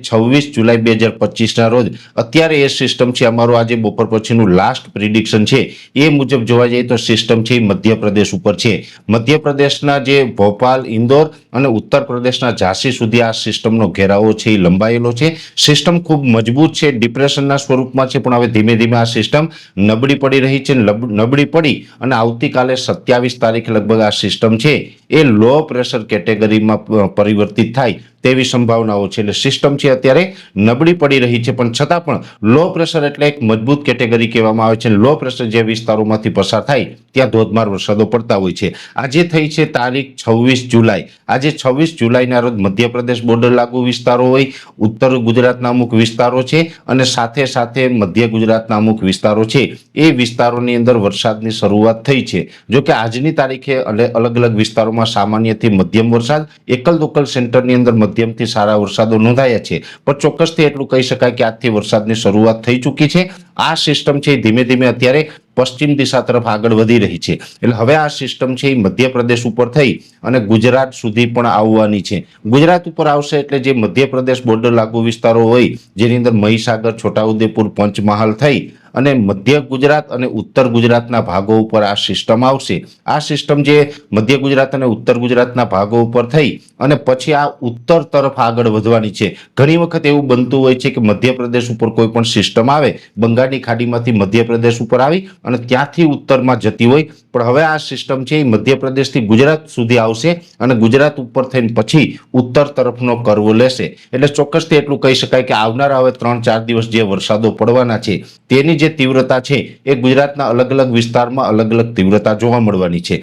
છવ્વીસ જુલાઈ બે હજાર પચીસના રોજ અત્યારે એ સિસ્ટમ છે, અમારું આજે બપોર પછીનું લાસ્ટ પ્રિડિક્શન છે. એ મુજબ જોવા જઈએ તો સિસ્ટમ છે મધ્યપ્રદેશ ઉપર છે. મધ્યપ્રદેશના જે ભોપાલ, ઇન્દોર અને ઉત્તર પ્રદેશના ઝાંસી સુધી આ સિસ્ટમનો ઘેરાવો છે એ લંબાયેલો છે. સિસ્ટમ ખૂબ મજબૂત છે ડિપ્રેશનના સ્વરૂપમાં છે, પણ હવે ધીમે ધીમે આ સિસ્ટમ નબળી પડી રહી છે નબળી પડી અને આવતીકાલે સત્યાવીસ તારીખે લગભગ આ સિસ્ટમ છે એ લો પ્રેશર કેટેગરીમાં પરિવર્તિત થાય. તેવી સંભાવનાઓ છે. એટલે સિસ્ટમ છે અત્યારે નબળી પડી રહી છે, પણ છતાં પણ લો પ્રેશર એટલે એક મજબૂત કેટેગરી કહેવામાં આવે છે. લો પ્રેશર જે વિસ્તારોમાંથી પસાર થાય ત્યાં ધોધમાર વરસાદો પડતા હોય છે. આજે થઈ છે તારીખ છવ્વીસ જુલાઈ. આજે છવ્વીસ જુલાઈના રોજ મધ્યપ્રદેશ બોર્ડર લાગુ વિસ્તારો હોય, ઉત્તર ગુજરાતના અમુક વિસ્તારો છે અને સાથે સાથે મધ્ય ગુજરાતના અમુક વિસ્તારો છે. એ વિસ્તારોની અંદર વરસાદની શરૂઆત થઈ છે. જો કે આજની તારીખે અલે- અલગ અલગ વિસ્તારોમાં સામાન્યથી મધ્યમ વરસાદ, એકલ દોકલ સેન્ટરની અંદર મધ્યમથી સારા વરસાદો નોંધાયા છે. પણ ચોક્કસથી એટલું કહી શકાય કે આજથી વરસાદની શરૂઆત થઈ ચૂકી છે. આ સિસ્ટમ છે ધીમે ધીમે અત્યારે પશ્ચિમ દિશા તરફ આગળ વધી રહી છે. એટલે હવે આ સિસ્ટમ છે એ મધ્યપ્રદેશ ઉપર થઈ અને ગુજરાત સુધી પણ આવવાની છે. ગુજરાત ઉપર આવશે એટલે જે મધ્યપ્રદેશ બોર્ડર લાગુ વિસ્તારો હોય, જેની અંદર મહીસાગર, છોટાઉદેપુર, પંચમહાલ થઈ અને મધ્ય ગુજરાત અને ઉત્તર ગુજરાતના ભાગો ઉપર આ સિસ્ટમ આવશે. આ સિસ્ટમ જે મધ્ય ગુજરાત અને ઉત્તર ગુજરાતના ભાગો ઉપર થઈ અને પછી આ ઉત્તર તરફ આગળ વધવાની છે. ઘણી વખત એવું બનતું હોય છે કે મધ્યપ્રદેશ ઉપર કોઈ પણ સિસ્ટમ આવે, બંગાળની ખાડીમાંથી મધ્યપ્રદેશ ઉપર આવી અને ત્યાંથી ઉત્તરમાં જતી હોય. પણ હવે આ સિસ્ટમ છે એ મધ્યપ્રદેશથી ગુજરાત સુધી આવશે અને ગુજરાત ઉપર થઈને પછી ઉત્તર તરફનો કરવો લેશે. એટલે ચોક્કસથી એટલું કહી શકાય કે આવનારા હવે ત્રણ ચાર દિવસ જે વરસાદો પડવાના છે, તેની જે તીવ્રતા છે એ ગુજરાતના અલગ અલગ વિસ્તારમાં અલગ અલગ તીવ્રતા જોવા મળવાની છે.